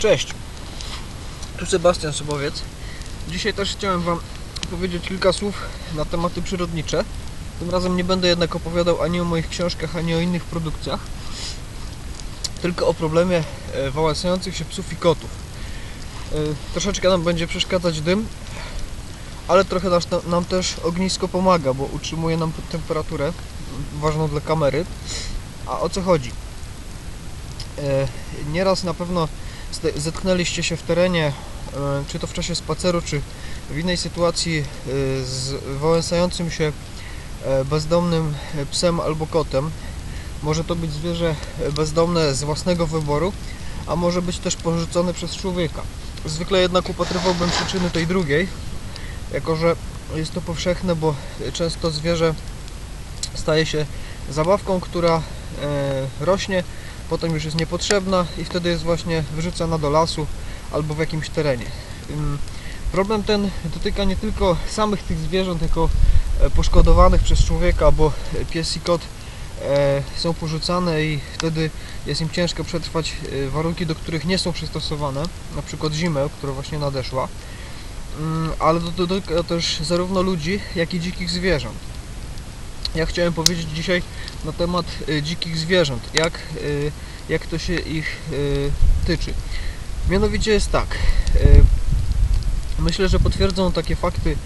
Cześć, tu Sebastian Sobowiec. Dzisiaj też chciałem Wam powiedzieć kilka słów na tematy przyrodnicze. Tym razem nie będę jednak opowiadał ani o moich książkach, ani o innych produkcjach, tylko o problemie e, wałęsających się psów i kotów. E, Troszeczkę nam będzie przeszkadzać dym, ale trochę nam też ognisko pomaga, bo utrzymuje nam temperaturę ważną dla kamery. A o co chodzi? E, Nieraz na pewno zetknęliście się w terenie, e, czy to w czasie spaceru, czy w innej sytuacji e, z wałęsającym się e, bezdomnym psem albo kotem. Może to być zwierzę bezdomne z własnego wyboru, a może być też porzucone przez człowieka. Zwykle jednak upatrywałbym przyczyny tej drugiej, jako że jest to powszechne, bo często zwierzę staje się zabawką, która rośnie, potem już jest niepotrzebna i wtedy jest właśnie wyrzucana do lasu albo w jakimś terenie. Problem ten dotyka nie tylko samych tych zwierząt, jako e, poszkodowanych przez człowieka, bo pies i kot e, są porzucane i wtedy jest im ciężko przetrwać e, warunki, do których nie są przystosowane, na przykład zimę, która właśnie nadeszła, ale dotyka też zarówno ludzi, jak i dzikich zwierząt. Ja chciałem powiedzieć dzisiaj na temat e, dzikich zwierząt, jak, e, jak to się ich e, tyczy. Mianowicie jest tak. Myślę, że potwierdzą takie fakty,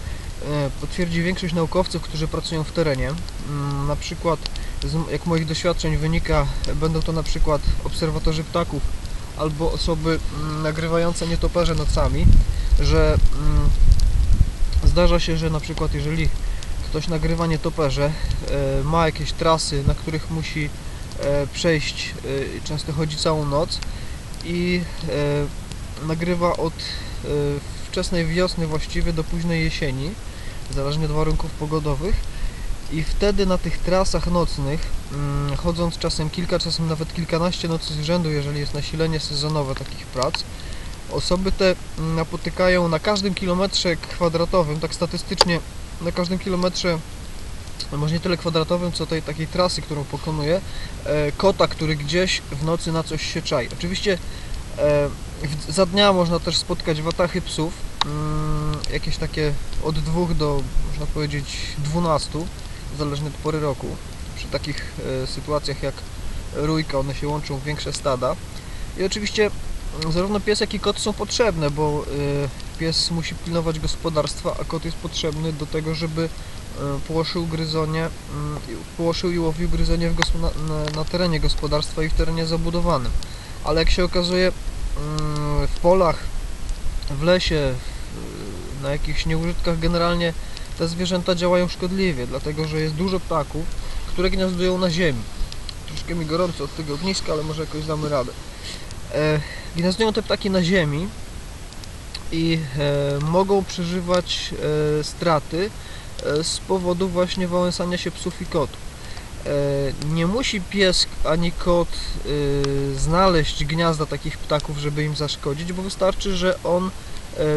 potwierdzi większość naukowców, którzy pracują w terenie. Mm, Na przykład, jak moich doświadczeń wynika, będą to na przykład obserwatorzy ptaków albo osoby mm, nagrywające nietoperze nocami, że mm, zdarza się, że na przykład jeżeli ktoś nagrywa nietoperze, e, ma jakieś trasy, na których musi e, przejść, e, często chodzi całą noc i nagrywa od wczesnej wiosny właściwie do późnej jesieni, zależnie od warunków pogodowych. I wtedy na tych trasach nocnych, mm, chodząc czasem kilka, czasem nawet kilkanaście nocy z rzędu, jeżeli jest nasilenie sezonowe takich prac, osoby te mm, napotykają na każdym kilometrze kwadratowym, tak statystycznie na każdym kilometrze, no może nie tyle kwadratowym, co tej takiej trasy, którą pokonuje, e, kota, który gdzieś w nocy na coś się czai. Oczywiście e, za dnia można też spotkać watachy psów, mm, jakieś takie od dwóch do, można powiedzieć, 12, zależnie od pory roku. Przy takich e, sytuacjach jak rójka, one się łączą w większe stada. I oczywiście zarówno pies, jak i kot są potrzebne, bo e, pies musi pilnować gospodarstwa, a kot jest potrzebny do tego, żeby e, płoszył gryzonie, mm, i- płoszył i łowił gryzonie na, terenie gospodarstwa i w terenie zabudowanym. Ale jak się okazuje, mm, w polach, w lesie, na jakichś nieużytkach generalnie te zwierzęta działają szkodliwie, dlatego że jest dużo ptaków, które gniazdują na ziemi. Troszkę mi gorąco od tego ogniska, ale może jakoś damy radę. E, gniazdują te ptaki na ziemi i e, mogą przeżywać e, straty z powodu właśnie wałęsania się psów i kotów. Nie musi pies ani kot znaleźć gniazda takich ptaków, żeby im zaszkodzić, bo wystarczy, że on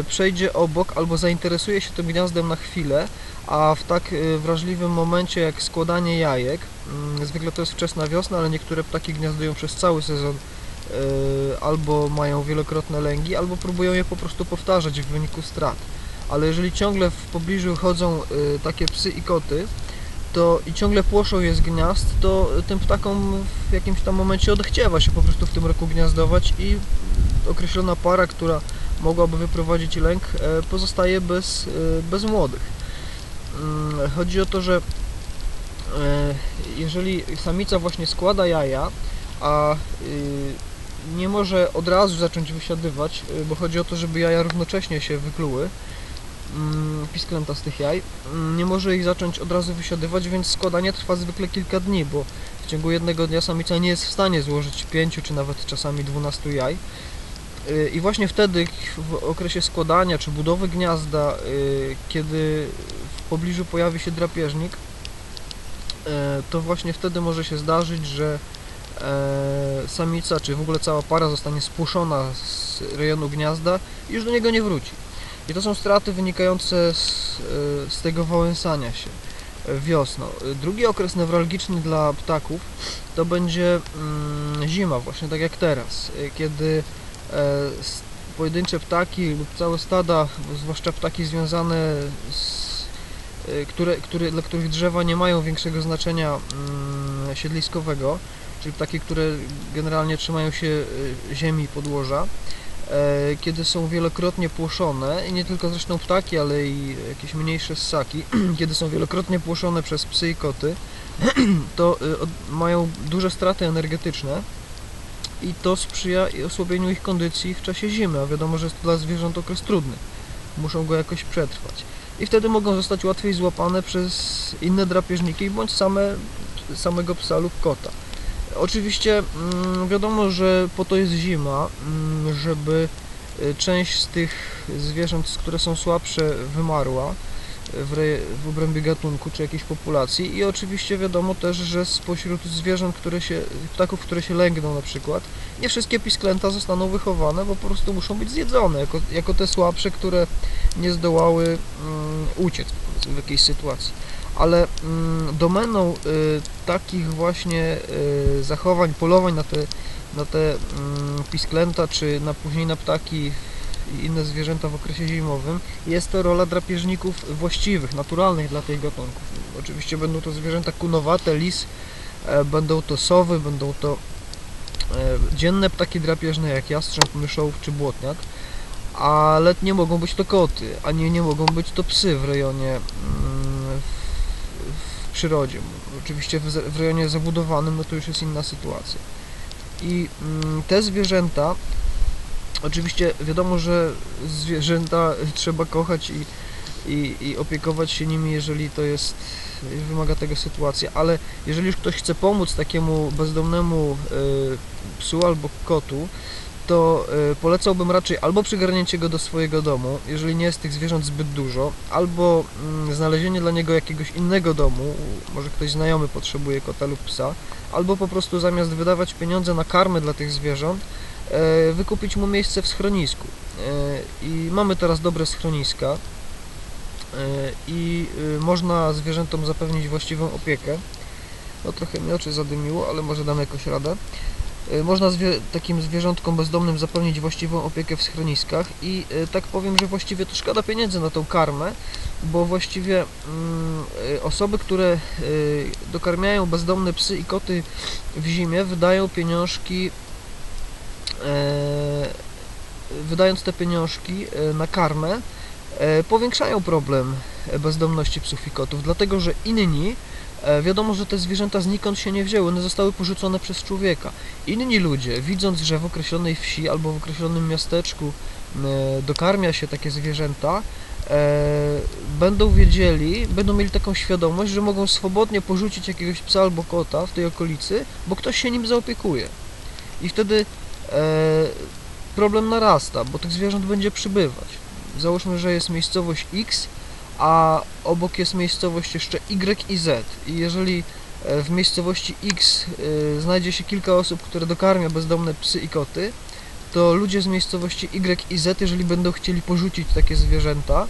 przejdzie obok albo zainteresuje się tym gniazdem na chwilę, a w tak wrażliwym momencie jak składanie jajek, mm, zwykle to jest wczesna wiosna, ale niektóre ptaki gniazdują przez cały sezon albo mają wielokrotne lęgi, albo próbują je po prostu powtarzać w wyniku strat. Ale jeżeli ciągle w pobliżu chodzą e, takie psy i koty, to i ciągle płoszą je z gniazd, to tym ptakom w jakimś tam momencie odechciewa się po prostu w tym roku gniazdować i określona para, która mogłaby wyprowadzić lęk, e, pozostaje bez, bez młodych. Mm, Chodzi o to, że jeżeli samica właśnie składa jaja, a y, nie może od razu zacząć wysiadywać, y, bo chodzi o to, żeby jaja równocześnie się wykluły, mm, pisklęta z tych jaj, mm, nie może ich zacząć od razu wysiadywać, więc składanie trwa zwykle kilka dni, bo w ciągu jednego dnia samica nie jest w stanie złożyć 5 czy nawet czasami 12 jaj. Y, I właśnie wtedy, w okresie składania czy budowy gniazda, y, kiedy w pobliżu pojawi się drapieżnik, to właśnie wtedy może się zdarzyć, że samica czy w ogóle cała para zostanie spuszczona z rejonu gniazda i już do niego nie wróci. I to są straty wynikające z, e, z tego wałęsania się e, wiosną. E, Drugi okres newralgiczny dla ptaków to będzie mm, zima, właśnie tak jak teraz, e, kiedy s- pojedyncze ptaki lub całe stada, zwłaszcza ptaki związane z e, które, które, dla których drzewa nie mają większego znaczenia mm, siedliskowego, czyli ptaki, które generalnie trzymają się e, ziemi podłoża, e, kiedy są wielokrotnie płoszone, i nie tylko zresztą ptaki, ale i jakieś mniejsze ssaki, kiedy są wielokrotnie płoszone przez psy i koty, to e, mają duże straty energetyczne i to sprzyja osłabieniu ich kondycji w czasie zimy, a wiadomo, że jest to dla zwierząt okres trudny. Muszą go jakoś przetrwać. I wtedy mogą zostać łatwiej złapane przez inne drapieżniki bądź same, samego psa lub kota. Oczywiście mm, wiadomo, że po to jest zima, mm, żeby y, część z tych zwierząt, które są słabsze, wymarła w, re, w obrębie gatunku czy jakiejś populacji i oczywiście wiadomo też, że spośród zwierząt, które się, ptaków, które się lęgną na przykład, nie wszystkie pisklęta zostaną wychowane, bo po prostu muszą być zjedzone, jako, jako te słabsze, które nie zdołały mm, uciec w jakiejś sytuacji. Ale mm, domeną y, takich właśnie y, zachowań, polowań na te, na te mm, pisklęta, czy na później na ptaki i inne zwierzęta w okresie zimowym, jest to rola drapieżników właściwych, naturalnych dla tych gatunków. Oczywiście będą to zwierzęta kunowate, lis, e, będą to sowy, będą to e, dzienne ptaki drapieżne jak jastrząb, myszołów czy błotniak, ale nie mogą być to koty, ani nie mogą być to psy w rejonie mm, przyrodzie. Oczywiście w, w rejonie zabudowanym no to już jest inna sytuacja. I mm, te zwierzęta Oczywiście wiadomo, że zwierzęta trzeba kochać i, i, i opiekować się nimi, jeżeli to jest, wymaga tego sytuacja, ale jeżeli już ktoś chce pomóc takiemu bezdomnemu y, psu albo kotu, to y, polecałbym raczej albo przygarnięcie go do swojego domu, jeżeli nie jest tych zwierząt zbyt dużo, albo mm, znalezienie dla niego jakiegoś innego domu, może ktoś znajomy potrzebuje kota lub psa, albo po prostu zamiast wydawać pieniądze na karmę dla tych zwierząt, e, wykupić mu miejsce w schronisku. E, I mamy teraz dobre schroniska e, i e, można zwierzętom zapewnić właściwą opiekę. No trochę mi oczy zadymiło, ale może dam jakoś radę. E, Można zwie- takim zwierzątkom bezdomnym zapewnić właściwą opiekę w schroniskach i e, tak powiem, że właściwie to szkoda pieniędzy na tą karmę, bo właściwie mm, e, osoby, które dokarmiają bezdomne psy i koty w zimie wydają pieniążki wydając te pieniążki na karmę, powiększają problem bezdomności psów i kotów, dlatego że inni, wiadomo, że te zwierzęta znikąd się nie wzięły, one zostały porzucone przez człowieka. Inni ludzie, widząc, że w określonej wsi albo w określonym miasteczku e, dokarmia się takie zwierzęta, e, będą wiedzieli, będą mieli taką świadomość, że mogą swobodnie porzucić jakiegoś psa albo kota w tej okolicy, bo ktoś się nim zaopiekuje. I wtedy e, problem narasta, bo tych zwierząt będzie przybywać. Załóżmy, że jest miejscowość X, a obok jest miejscowość jeszcze Y i Z. I jeżeli e, w miejscowości X e, znajdzie się kilka osób, które dokarmia bezdomne psy i koty, to ludzie z miejscowości Y i Z, jeżeli będą chcieli porzucić takie zwierzęta,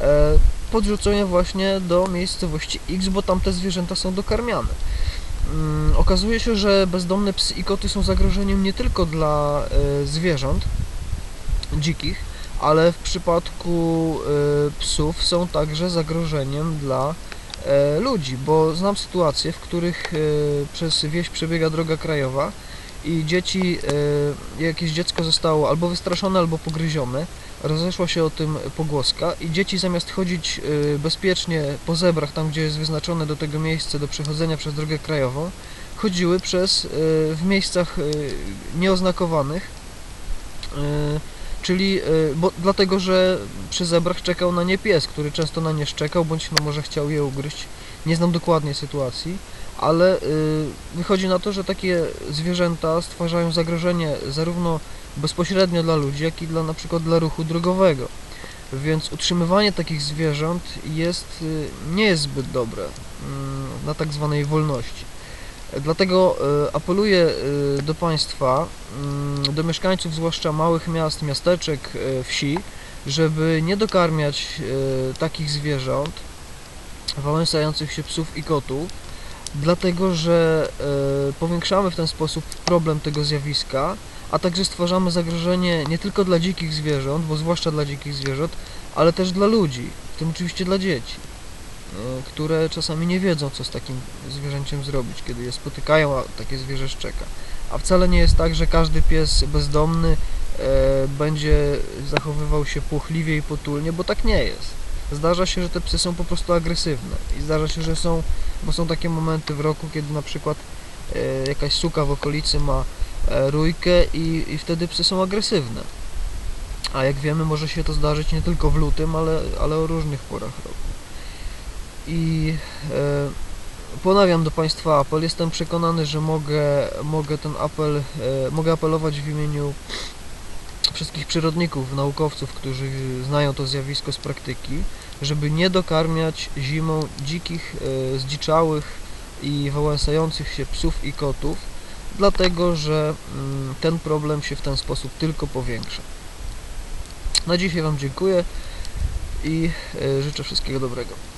e, podrzucą je właśnie do miejscowości X, bo tam te zwierzęta są dokarmiane. Mm, Okazuje się, że bezdomne psy i koty są zagrożeniem nie tylko dla zwierząt dzikich, ale w przypadku e, psów są także zagrożeniem dla e, ludzi, bo znam sytuacje, w których e, przez wieś przebiega droga krajowa i dzieci, e, jakieś dziecko zostało albo wystraszone, albo pogryzione, rozeszła się o tym pogłoska i dzieci zamiast chodzić bezpiecznie po zebrach, tam gdzie jest wyznaczone do tego miejsce do przechodzenia przez drogę krajową, chodziły przez, w miejscach nieoznakowanych, czyli e, bo, dlatego, że przy zebrach czekał na nie pies, który często na nie szczekał, bądź no może chciał je ugryźć. Nie znam dokładnie sytuacji, ale y, wychodzi na to, że takie zwierzęta stwarzają zagrożenie zarówno bezpośrednio dla ludzi, jak i dla na przykład dla ruchu drogowego. Więc utrzymywanie takich zwierząt jest, y, nie jest zbyt dobre mm, na tak zwanej wolności. Dlatego y, apeluję y, do Państwa, mm, do mieszkańców zwłaszcza małych miast, miasteczek, y, wsi, żeby nie dokarmiać takich zwierząt, wałęsających się psów i kotów, dlatego że powiększamy w ten sposób problem tego zjawiska, a także stwarzamy zagrożenie nie tylko dla dzikich zwierząt, bo zwłaszcza dla dzikich zwierząt, ale też dla ludzi, w tym oczywiście dla dzieci, e, które czasami nie wiedzą, co z takim zwierzęciem zrobić, kiedy je spotykają, a takie zwierzę szczeka. A wcale nie jest tak, że każdy pies bezdomny e, będzie zachowywał się płochliwie i potulnie, bo tak nie jest. Zdarza się, że te psy są po prostu agresywne i zdarza się, że są, bo są takie momenty w roku, kiedy na przykład e, jakaś suka w okolicy ma e, rójkę i, i wtedy psy są agresywne. A jak wiemy, może się to zdarzyć nie tylko w lutym, ale, ale o różnych porach roku. I e, ponawiam do Państwa apel. Jestem przekonany, że mogę, mogę ten apel, e, mogę apelować w imieniu wszystkich przyrodników, naukowców, którzy znają to zjawisko z praktyki, żeby nie dokarmiać zimą dzikich, e, zdziczałych i wałęsających się psów i kotów, dlatego że mm, ten problem się w ten sposób tylko powiększa. Na dzisiaj Wam dziękuję i życzę wszystkiego dobrego.